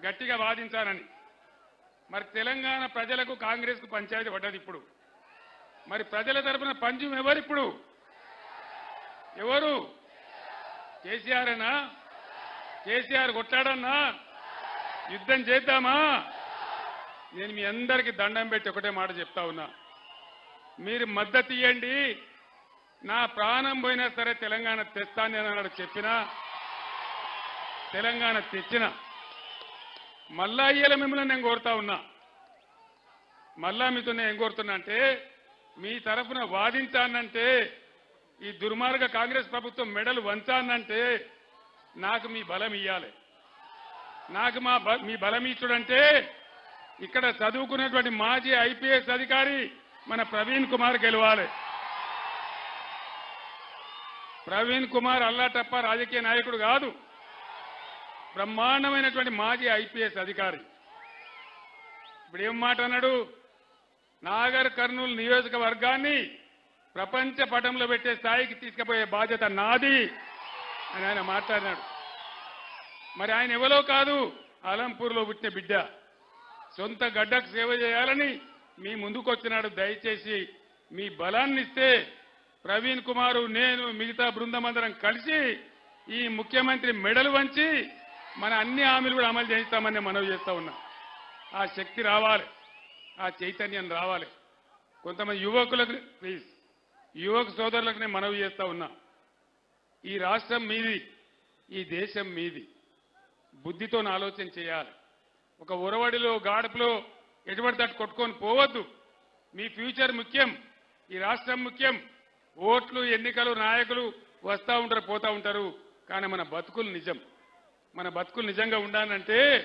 గట్టిగా వాదించానని. మరి తెలంగాణ ప్రజలకు కాంగ్రెస్కు పంచాయతీ పడ్డది ఇప్పుడు. మరి ప్రజల తరపున పంచం ఎవరు ఇప్పుడు ఎవరు? కేసీఆర్ అనా కేసీఆర్ కొట్లాడన్నా? యుద్ధం చేద్దామా? నేను మీ అందరికీ దండం పెట్టి ఒకటే మాట చెప్తా ఉన్నా. మీరు మద్దతు ఇవ్వండి నా ప్రాణం పోయినా సరే తెలంగాణ తెస్తాను అన్నాడు చెప్పినా తెలంగాణ తెచ్చిన. మళ్ళా ఇయ్యాల మిమ్మల్ని నేను కోరుతా ఉన్నా. మళ్ళా మీతో నేను ఏం కోరుతున్నా అంటే మీ తరఫున వాదించానంటే ఈ దుర్మార్గ కాంగ్రెస్ ప్రభుత్వం మెడలు వంచానంటే నాకు మీ బలం ఇయ్యాలి. నాకు మా మీ బలం ఇచ్చుడంటే ఇక్కడ చదువుకున్నటువంటి మాజీ ఐపీఎస్ అధికారి మన ప్రవీణ్ కుమార్ గెలవాలి. ప్రవీణ్ కుమార్ అల్లాటప్ప రాజకీయ నాయకుడు కాదు. బ్రహ్మాండమైనటువంటి మాజీ ఐపీఎస్ అధికారి. ఇప్పుడు ఏం మాట అన్నాడు నాగర్ కర్నూలు నియోజకవర్గాన్ని ప్రపంచ పటంలో పెట్టే స్థాయికి తీసుకుపోయే బాధ్యత నాది అని ఆయన మాట్లాడినాడు. మరి ఆయన ఎవరో కాదు? అలంపూర్లో పుట్టిన బిడ్డ. సొంత గడ్డకు సేవ చేయాలని మీ ముందుకు వచ్చినాడు దయచేసి మీ బలాన్ని ఇస్తే ప్రవీణ్ కుమారు నేను మిగతా బృందమందరం కలిసి ఈ ముఖ్యమంత్రి మెడలు వంచి మన అన్ని హామీలు కూడా అమలు చేయిస్తామని మనవి చేస్తా ఉన్నా. ఆ శక్తి రావాలి. ఆ చైతన్యం రావాలి. కొంతమంది యువకులకు ప్లీజ్ యువక సోదరులకు నేను మనవి చేస్తా ఉన్నా. ఈ రాష్ట్రం మీది ఈ దేశం మీది. బుద్ధితో ఆలోచన చేయాలి. ఒక ఉరవడిలో గాడుపులో ఎటువంటి తట్టు కొట్టుకొని పోవద్దు. మీ ఫ్యూచర్ ముఖ్యం. ఈ రాష్ట్రం ముఖ్యం. ఓట్లు ఎన్నికలు నాయకులు వస్తూ ఉంటారు పోతూ ఉంటారు. కానీ మన బతుకులు నిజం. మన బతుకులు నిజంగా ఉండాలంటే